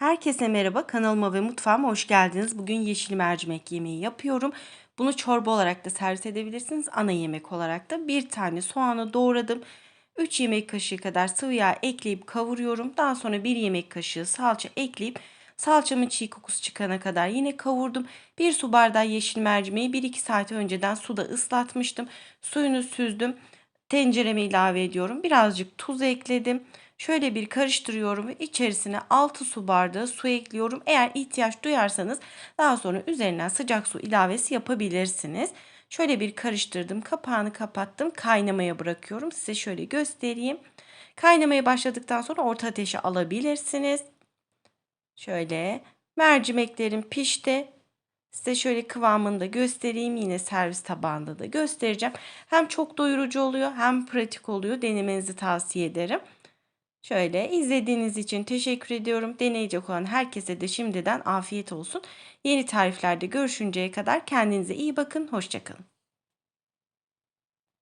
Herkese merhaba, kanalıma ve mutfağıma hoş geldiniz. Bugün yeşil mercimek yemeği yapıyorum. Bunu çorba olarak da servis edebilirsiniz. Ana yemek olarak da bir tane soğanı doğradım. 3 yemek kaşığı kadar sıvı yağ ekleyip kavuruyorum. Daha sonra 1 yemek kaşığı salça ekleyip salçamın çiğ kokusu çıkana kadar yine kavurdum. 1 su bardağı yeşil mercimeği 1-2 saat önceden suda ıslatmıştım. Suyunu süzdüm. Tencereme ilave ediyorum. Birazcık tuz ekledim. Şöyle bir karıştırıyorum ve içerisine 6 su bardağı su ekliyorum. Eğer ihtiyaç duyarsanız daha sonra üzerinden sıcak su ilavesi yapabilirsiniz. Şöyle bir karıştırdım. Kapağını kapattım. Kaynamaya bırakıyorum. Size şöyle göstereyim. Kaynamaya başladıktan sonra orta ateşe alabilirsiniz. Şöyle mercimeklerim pişti. Size şöyle kıvamını da göstereyim. Yine servis tabağında da göstereceğim. Hem çok doyurucu oluyor hem pratik oluyor. Denemenizi tavsiye ederim. Şöyle izlediğiniz için teşekkür ediyorum. Deneyecek olan herkese de şimdiden afiyet olsun. Yeni tariflerde görüşünceye kadar kendinize iyi bakın. Hoşçakalın.